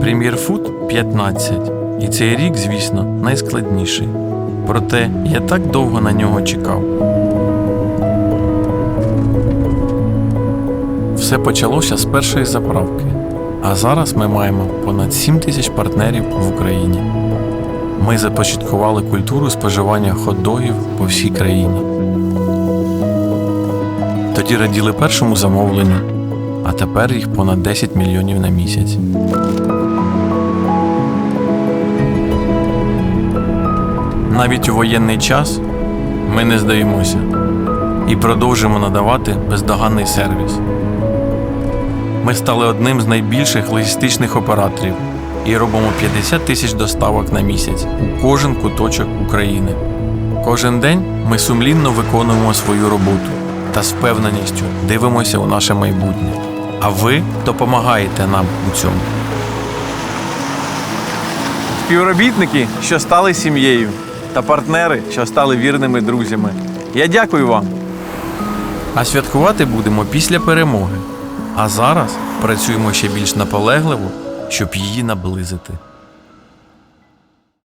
Прем'єр Фуд 15. І цей рік, звісно, найскладніший. Проте я так довго на нього чекав. Все почалося з першої заправки, а зараз ми маємо понад 7 тисяч партнерів в Україні. Ми започаткували культуру споживання хот-догів по всій країні. Тоді раділи першому замовленню, а тепер їх понад 10 мільйонів на місяць. Навіть у воєнний час ми не здаємося і продовжуємо надавати бездоганний сервіс. Ми стали одним з найбільших логістичних операторів і робимо 50 тисяч доставок на місяць у кожен куточок України. Кожен день ми сумлінно виконуємо свою роботу та з впевненістю дивимося у наше майбутнє. А ви допомагаєте нам у цьому. Співробітники, що стали сім'єю, та партнери, що стали вірними друзями. Я дякую вам. А святкувати будемо після перемоги. А зараз працюємо ще більш наполегливо, щоб її наблизити.